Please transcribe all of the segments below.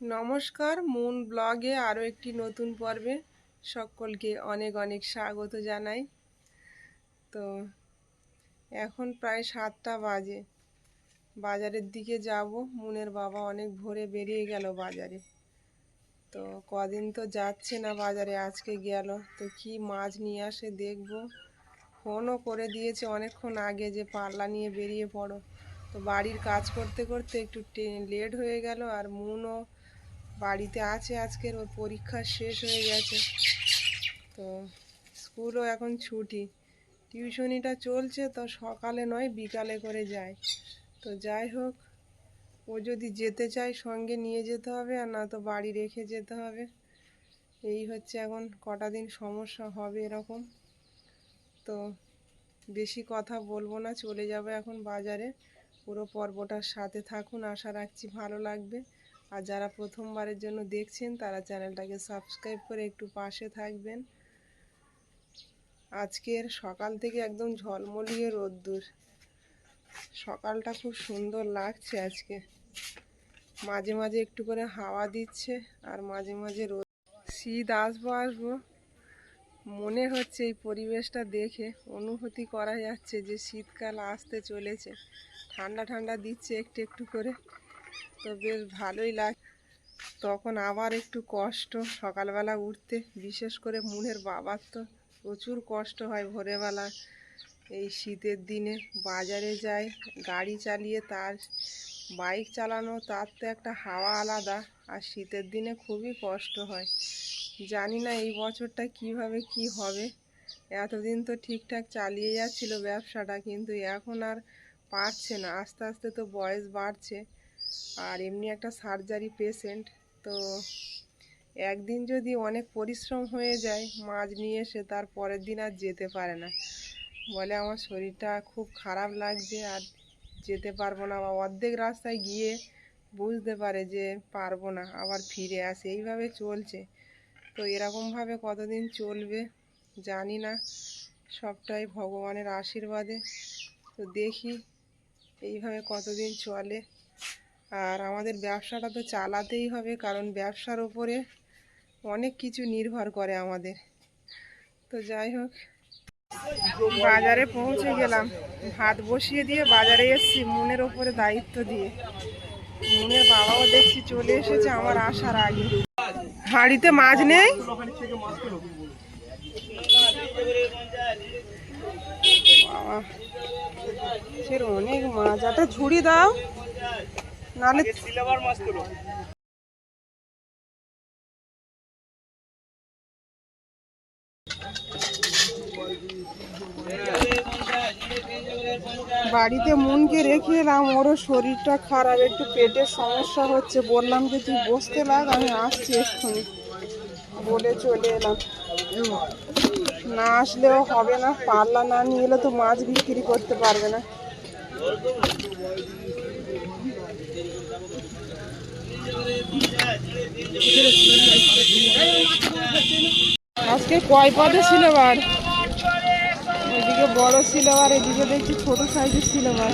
নমস্কার, মুন ব্লগে আরও একটি নতুন পর্বে সকলকে অনেক অনেক স্বাগত জানাই। তো এখন প্রায় সাতটা বাজে। বাজারের দিকে যাব। মুনের বাবা অনেক ভোরে বেরিয়ে গেল বাজারে। তো কদিন তো যাচ্ছে না বাজারে, আজকে গেল। তো কি মাছ নিয়ে আসে দেখব। ফোনও করে দিয়েছে অনেকক্ষণ আগে যে পাল্লা নিয়ে বেরিয়ে পড়ো। তো বাড়ির কাজ করতে করতে একটু লেট হয়ে গেল আর মুনও বাড়িতে আছে আজকের, ওর পরীক্ষা শেষ হয়ে গেছে। তো স্কুলও এখন ছুটি। টিউশনিটা চলছে, তো সকালে নয়, বিকালে করে যায়। তো যাই হোক, ও যদি যেতে চায় সঙ্গে নিয়ে যেতে হবে, আর না তো বাড়ি রেখে যেতে হবে। এই হচ্ছে এখন কটা দিন সমস্যা হবে এরকম। তো বেশি কথা বলব না, চলে যাব এখন বাজারে। পুরো পর্বটার সাথে থাকুন, আশা রাখছি ভালো লাগবে। আর যারা প্রথমবারের জন্য দেখছেন, তারা চ্যানেলটাকে সাবস্ক্রাইব করে একটু পাশে থাকবেন। আজকের সকাল থেকে একদম ঝলমলিয়ে রোদ্দুর। সকালটা খুব সুন্দর লাগছে আজকে। মাঝে মাঝে একটু করে হাওয়া দিচ্ছে আর মাঝে মাঝে রোদ। শীত আসব আসব মনে হচ্ছে এই পরিবেশটা দেখে অনুভূতি করা যাচ্ছে যে শীতকাল আসতে চলেছে। ঠান্ডা ঠান্ডা দিচ্ছে একটু একটু করে। তো বেশ ভালোই লাগে, তখন আবার একটু কষ্ট, সকালবেলা উঠতে, বিশেষ করে মুনের বাবার তো প্রচুর কষ্ট হয় ভোরবেলা। এই শীতের দিনে বাজারে যায়, গাড়ি চালিয়ে তার বাইক চালানো, তার তো একটা হাওয়া আলাদা, আর শীতের দিনে খুবই কষ্ট হয়। জানি না এই বছরটা কীভাবে কি হবে। এতদিন তো ঠিকঠাক চালিয়ে যাচ্ছিল ব্যবসাটা, কিন্তু এখন আর পারছে না। আস্তে আস্তে তো বয়স বাড়ছে। আর এমনি একটা সার্জারি পেশেন্ট তো একদিন যদি অনেক পরিশ্রম হয়ে যায়, মাছ নিয়ে এসে তার পরের দিন আর যেতে পারে না। বলে আমার শরীরটা খুব খারাপ লাগছে, আর যেতে পারব না বা অর্ধেক রাস্তায় গিয়ে বুঝতে পারে যে পারব না, আবার ফিরে আসে। এইভাবে চলছে। তো এরকমভাবে কতদিন চলবে জানি না। সবটাই ভগবানের আশীর্বাদে। তো দেখি এইভাবে কতদিন চলে। আর আমাদের ব্যবসাটা তো চালাতেই হবে, কারণ ব্যবসার ওপরে অনেক কিছু নির্ভর করে আমাদের। তো যাই হোক, বাজারে পৌঁছে গেলাম। ভাত বসিয়ে দিয়ে বাজারে এসছি মনের ওপরে দায়িত্ব দিয়ে। মনের বাবাও দেখছি চলে এসেছে আমার আসার আগে। হাঁড়িতে মাছ নেই? অনেক মাছ। একটা ঝুড়ি দাও। নালে বাড়িতে মনকে রেখে এলাম ওরও শরীরটা খারাপ একটু পেটের সমস্যা হচ্ছে। বললাম যে তুই বসতে লাগ আমি আসছি এক্ষুনি। বলে চলে এলাম। না আসলেও হবে না পাল্লা না নিয়ে এলে তো মাছ বিক্রি করতে পারবে না। আজকে কয় পদে সিলেবার ওইদিকে বড় সিলেবার এদিকে দেখছি ছোট সাইজের সিলেবার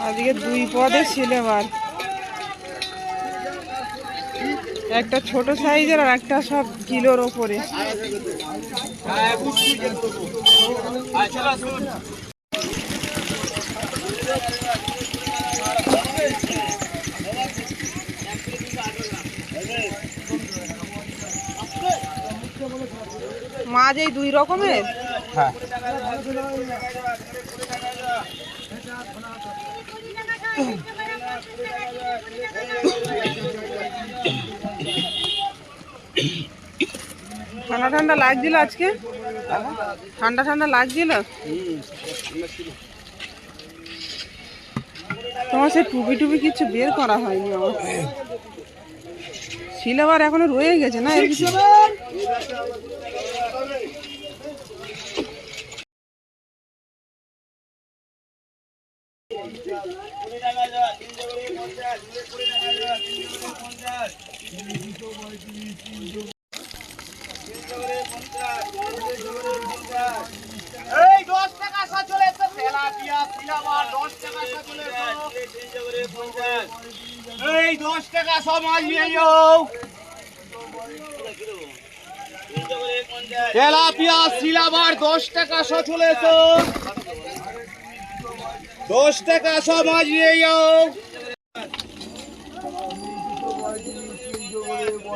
আজকে দুই পদে সিলেবার একটা ছোট সাইজের আর একটা সব কিলোর ওপরে। মাছ এই দুই রকমের? হ্যাঁ। ঠান্ডা ঠান্ডা লাগছিল আজকে? ঠান্ডা ঠান্ডা লাগছিল? তোমার সে টুপি টুপি কিছু বের করা হয়নি আমার। সিলেবার এখনও রয়ে গেছে না? এই দশ টাকা এই দশ টাকা সব মাছ নিয়ে যাও। সিলাবার দশ টাকা সহ চলে এসো দশ টাকা সব মাছ নিয়ে যাও কুড়ি টাকা না তিনশো টাকা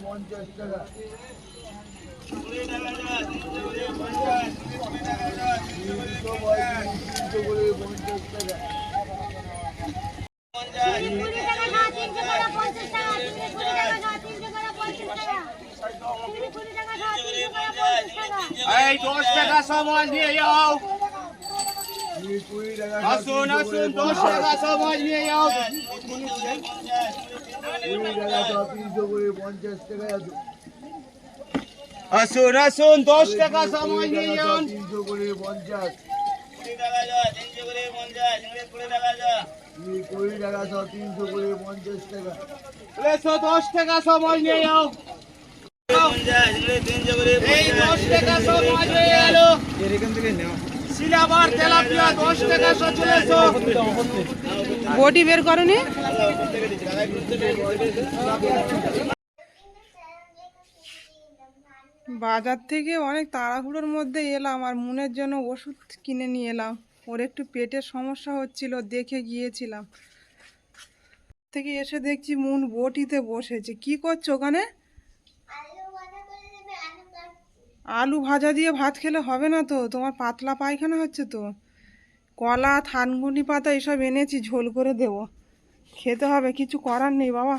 পঞ্চাশ টাকা এই দশ টাকা সব মাছ নিয়ে যাও। আসুন আসুন, দশ টাকা সব মাছ নিয়ে যাও। আসুন আসুন, দশ টাকা সব মাছ নিয়ে যান। কুড়ি টাকা সব তিনশো করে পঞ্চাশ টাকা এসো, দশ টাকা সব মাছ নিয়ে যাও। এই দশ টাকা সব মাছ হয়ে গেল সিলাবার তেলাপিয়া দশ টাকা বটি বের করনি? বাজার থেকে অনেক তাড়াহুড়োর মধ্যে এলাম আর মনের জন্য ওষুধ কিনে নিয়ে এলাম। ওর একটু পেটের সমস্যা হচ্ছিল, দেখে গিয়েছিলাম। থেকে এসে দেখছি মুন বটিতে বসেছে। কি করছ ওখানে? আলু ভাজা দিয়ে ভাত খেলে হবে না তো? তোমার পাতলা পায়খানা হচ্ছে তো। কলা, থানগুনি পাতা এসব এনেছি, ঝোল করে দেব। খেতে হবে, কিছু করার নেই বাবা।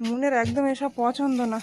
মনের একদম এসব পছন্দ না।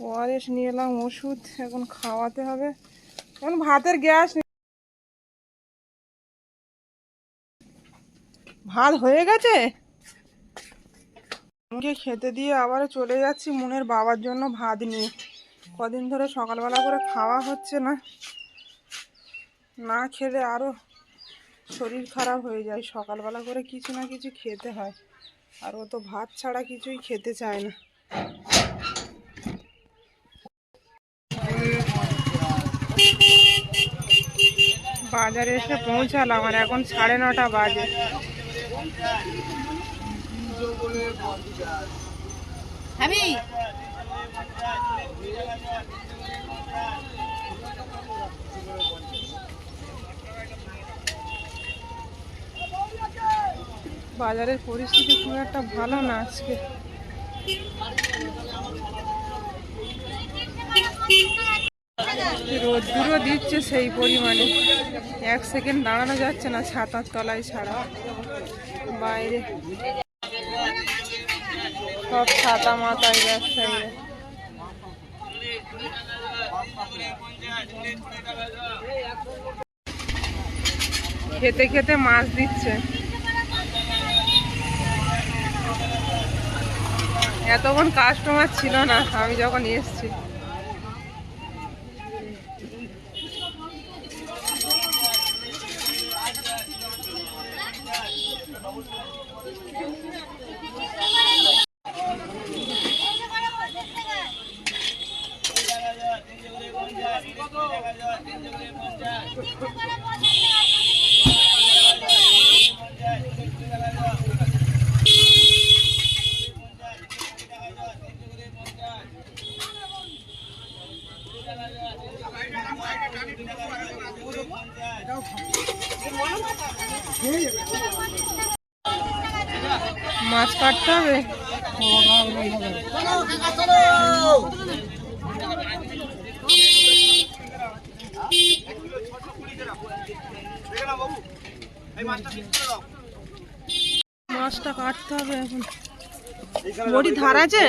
ওয়ারেস নিয়ে এলাম ওষুধ, এখন খাওয়াতে হবে। এখন ভাতের গ্যাস ভাত হয়ে গেছে? মুখে খেতে দিয়ে আবারও চলে যাচ্ছি মুনের বাবার জন্য ভাত নিয়ে। কদিন ধরে সকালবেলা করে খাওয়া হচ্ছে না। না খেলে আরও শরীর খারাপ হয়ে যায়। সকালবেলা করে কিছু না কিছু খেতে হয়। আর ও তো ভাত ছাড়া কিছুই খেতে চায় না। বাজারে এসে পৌঁছালাম আর এখন সাড়ে নটা বাজে। বাজারের পরিস্থিতি খুব একটা ভালো না আজকে। রোদ্দুরও দিচ্ছে সেই পরিমাণে। এক সেকেন্ড দাঁড়ানো যাচ্ছে না ছাতার তলায় ছাড়া। বাইরে। সব ছাতা মাথায় ব্যবসায়ী খেতে খেতে মাছ দিচ্ছে। এতক্ষণ কাস্টমার ছিল না, আমি যখন এসছি। মাছ কাটতে হবে? মাছটা কাটতে হবে এখন। বড়ি ধার আছে?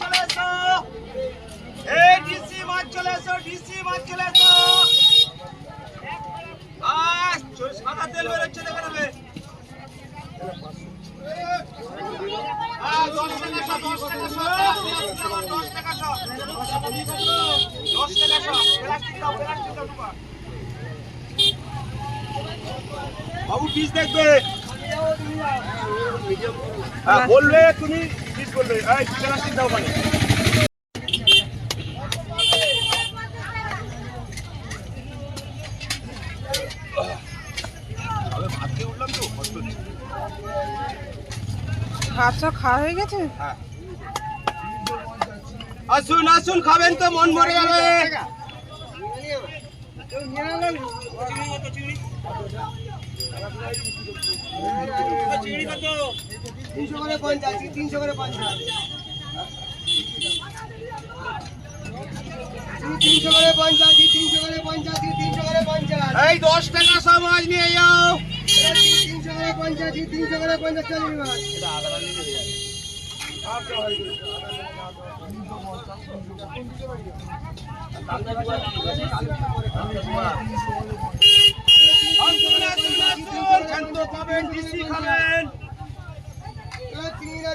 চলে আসুন তেল বেরোচ্ছে দেখে দশ টাকা দশ টাকা দশ টাকা শো। দশ দেখবে। হ্যাঁ বলবে তুমি পিস বলবে। এই, প্লাস্টিক দাও মানে। খাওয়া হয়ে গেছে? আসুন আসুন খাবেন তো মন ভরে যাবে। তিনশো করে পঞ্চাশ তিনশো করে পঞ্চাশ। তিনশো করে পঞ্চাশ তিনশো করে পঞ্চাশ তিনশো করে পঞ্চাশ। এই দশ টাকা সমাজ নিয়ে যাও। তিনশো করে পঞ্চাশ তিনশো করে পঞ্চাশ চল্লিশ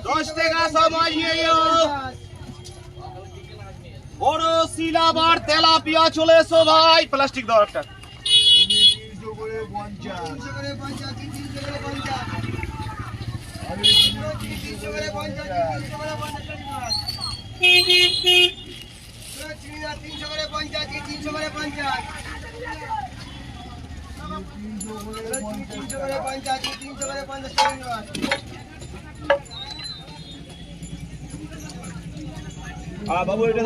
দশ টাকা সমাজ নিয়ে বড় সিলাবার তেলাপিয়া চলে এসো ভাই প্লাস্টিক দাও তিনশো করে পঞ্চাশ তিনশো করে পঞ্চাশ তিনশো করে পঞ্চাশ তিনশো করে পঞ্চাশ বাবু এটা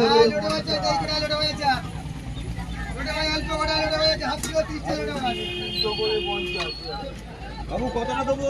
বাবু কতটা দেবো?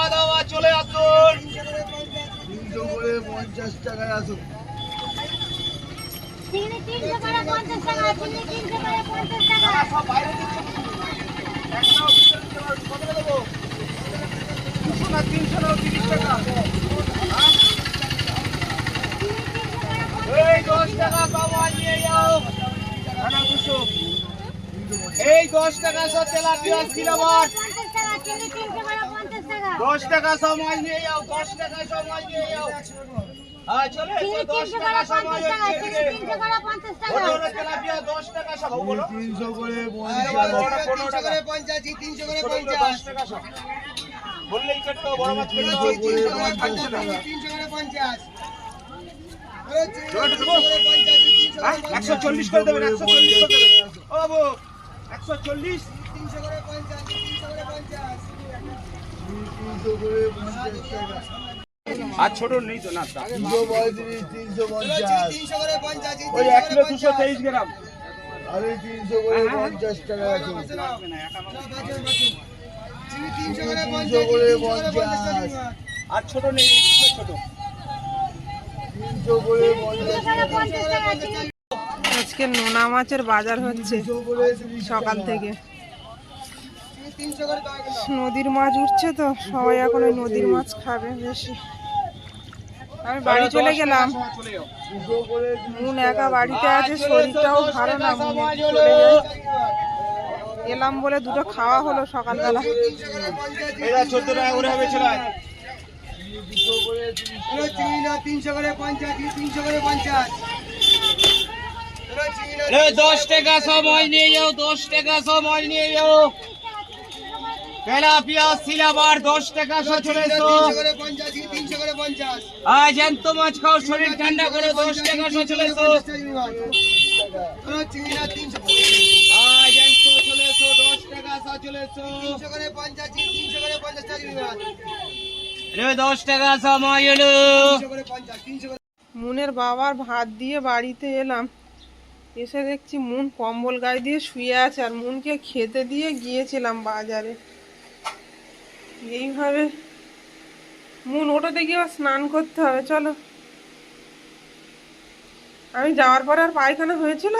পঞ্চাশ টাকায় আসুন। হ্যাঁ? এই দশ টাকা সব তেলাপিয়া ছিল দশ টাকা সব নিয়ে যাও দশ টাকা সময় নিয়ে যাও। তিনশো করে পঞ্চাশ তিনশো করে তিনশো করে পঞ্চাশ একশো চল্লিশ করে দেবেন একশো চল্লিশ ও একশো চল্লিশ। তিনশো করে আর ছোট নেই তো না তিনশো পঁয়ত্রিশ পঞ্চাশ। ওই এক কিলো দুশো তেইশ গ্রাম। আরে তিনশো করে পঞ্চাশ টাকা আছে। তিনশো করে পঞ্চাশ আর ছোট নেই ছোট তিনশো করে পঞ্চাশ আজকে নোনা মাছের বাজার হচ্ছে সকাল থেকে। নদীর মাছ উঠছে তো সবাই এখন ওই নদীর মাছ খাবে বেশি। আমি বাড়ি চলে গেলাম। মুন একা বাড়িতে আছে শরীরটাও ভালো না এলাম বলে দুটো খাওয়া হলো সকালবেলা। এটা টাকা করে হবে তিনশো করে পঞ্চাশ তিনশো করে পঞ্চাশ? দশ টাকা সময় নিয়ে যাও দশ টাকা সময় নিয়ে যাও। পেলা তেলাপিয়া সিলাবার দশ টাকা চলে আজ মাছ খাও শরীর ঠান্ডা করে দশ টাকা চলে এসো। আজ চলে এসো দশ টাকা চলে এসো। দশ টাকা এলো। মুনের বাবার ভাত দিয়ে বাড়িতে এলাম। এসে দেখছি মুন কম্বল গায়ে দিয়ে শুয়ে আছে আর মুনকে খেতে দিয়ে গিয়েছিলাম বাজারে। এইভাবে মুন ওটাতে গিয়েও স্নান করতে হবে চলো। আমি যাওয়ার পরে আর পায়খানা হয়েছিল?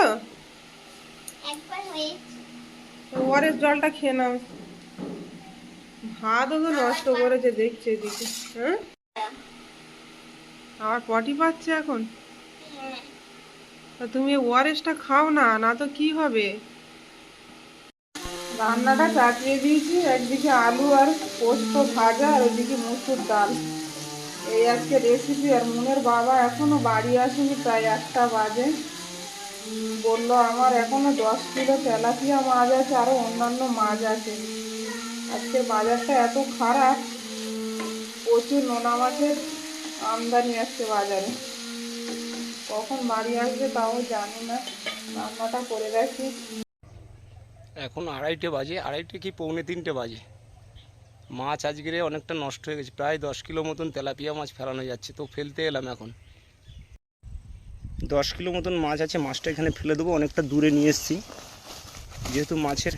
একবার হয়েছে। ওয়ারের জলটা খেয়ে নাও। ভাতও তো নষ্ট করেছে দেখছে এদিকে। হ্যাঁ? আবার পটি পাচ্ছে এখন? হ্যাঁ। তা তুমি ওয়ারেসটা খাও না না তো কি হবে? রান্নাটা চাপিয়ে দিয়েছি। একদিকে আলু আর পোস্ত ভাজা আর ওইদিকে মুসুর ডাল। এই আজকে রেসিপি আর মনের বাবা এখনও বাড়ি আসেনি, প্রায় একটা বাজে। বলল আমার এখনও দশ কিলো তেলাপিয়া মাছ আছে আরও অন্যান্য মাছ আছে। আজকে বাজারটা এত খারাপ, প্রচুর নোনা মাছের আমদানি আসছে বাজারে। কখন বাড়ি আসবে তাও জানি না, রান্নাটা করে রাখি এখন আড়াইটে বাজে, আড়াইটে কি পৌনে তিনটে বাজে। মাছ আজকের অনেকটা নষ্ট হয়ে গেছে, প্রায় দশ কিলো মতন তেলাপিয়া মাছ ফেলানো যাচ্ছে, তো ফেলতে এলাম এখন। দশ কিলো মতন মাছ আছে, মাছটা এখানে ফেলে দেবো, অনেকটা দূরে নিয়ে এসেছি। যেহেতু মাছের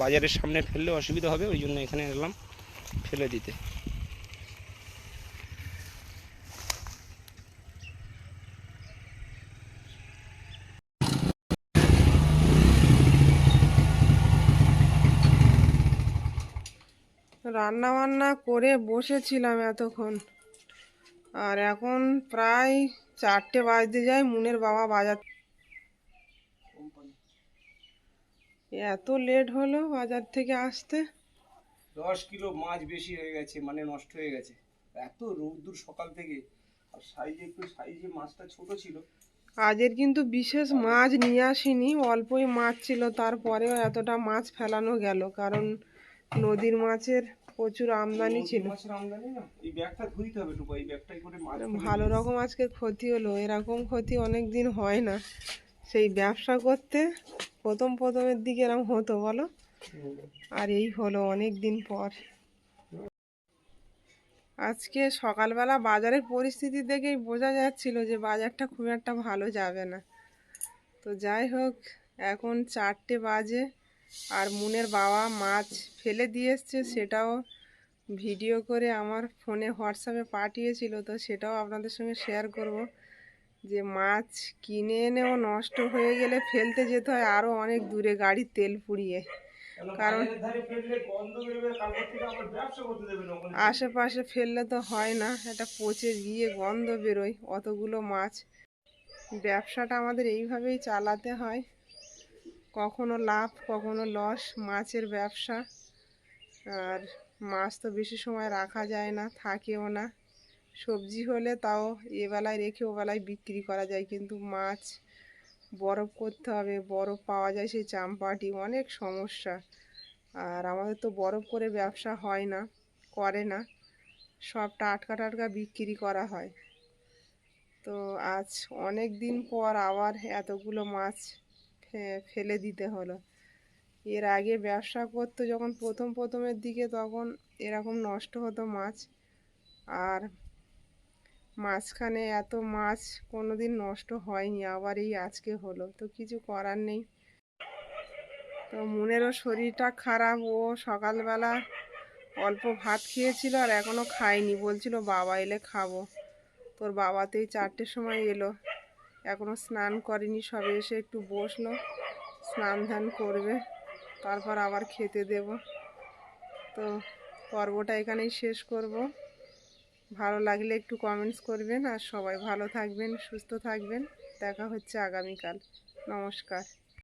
বাজারের সামনে ফেললে অসুবিধা হবে, ওই জন্য এখানে এলাম ফেলে দিতে। রান্না বান্না করে বসেছিলাম এতক্ষণ। আর এখন প্রায় চারটে বাজতে যায় মুনের বাবা বাজার। এত লেট হলো বাজার থেকে আসতে। দশ কিলো মাছ বেশি হয়ে গেছে মানে নষ্ট হয়ে গেছে। এত রোদ্দুর সকাল থেকে। আর সাইজে একটু সাইজে মাছটা ছোট ছিল। আজের কিন্তু বিশেষ মাছ নিয়ে আসিনি অল্পই মাছ ছিল তারপরেও এতটা মাছ ফেলানো গেল। কারণ নদীর মাছের প্রচুর আমদানি ছিল। ভালো রকম আজকে ক্ষতি হলো এরকম ক্ষতি অনেক দিন হয় না। সেই ব্যবসা করতে প্রথম প্রথমের দিকে এরকম হতো বলো? আর এই হলো অনেক দিন পর। আজকে সকালবেলা বাজারের পরিস্থিতি দেখেই বোঝা যাচ্ছিল যে বাজারটা খুব একটা ভালো যাবে না। তো যাই হোক এখন চারটে বাজে। আর মুনের বাবা মাছ ফেলে দিয়ে এসছে, সেটাও ভিডিও করে আমার ফোনে হোয়াটসঅ্যাপে পাঠিয়েছিল, তো সেটাও আপনাদের সঙ্গে শেয়ার করব। যে মাছ কিনে এনেও নষ্ট হয়ে গেলে ফেলতে যেতে হয় আরও অনেক দূরে গাড়ির তেল পুড়িয়ে। কারণ আশেপাশে ফেললে তো হয় না এটা পচে গিয়ে গন্ধ বেরোয় অতগুলো মাছ। ব্যবসাটা আমাদের এইভাবেই চালাতে হয়। কখনো লাভ, কখনো লস, মাছের ব্যবসা। আর মাছ তো বেশি সময় রাখা যায় না, থাকেও না। সবজি হলে তাও এবেলায় রেখে ওবেলায় বিক্রি করা যায়, কিন্তু মাছ বরফ করতে হবে, বরফ পাওয়া যায় সেই চাম্পাটি, অনেক সমস্যা। আর আমাদের তো বরফ করে ব্যবসা হয় না, করে না। সব টাটকা টাটকা বিক্রি করা হয়। তো আজ অনেক দিন পর আবার এতগুলো মাছ ফেলে দিতে হলো। এর আগে ব্যবসা করতো যখন প্রথম প্রথমের দিকে তখন এরকম নষ্ট হতো মাছ। আর মাঝখানে এত মাছ কোনো দিন নষ্ট হয়নি, আবার এই আজকে হলো। তো কিছু করার নেই। তো মনেরও শরীরটা খারাপ। ও সকালবেলা অল্প ভাত খেয়েছিল আর এখনও খায়নি। বলছিল, বাবা এলে খাব। তোর বাবা তো এই চারটের সময় এলো। এখনও স্নান করেনি, সবে এসে একটু বসল, স্নান ধান করবে, তারপর আবার খেতে দেব। তো পর্বটা এখানেই শেষ করব। ভালো লাগলে একটু কমেন্টস করবেন, আর সবাই ভালো থাকবেন, সুস্থ থাকবেন। দেখা হচ্ছে আগামীকাল। নমস্কার।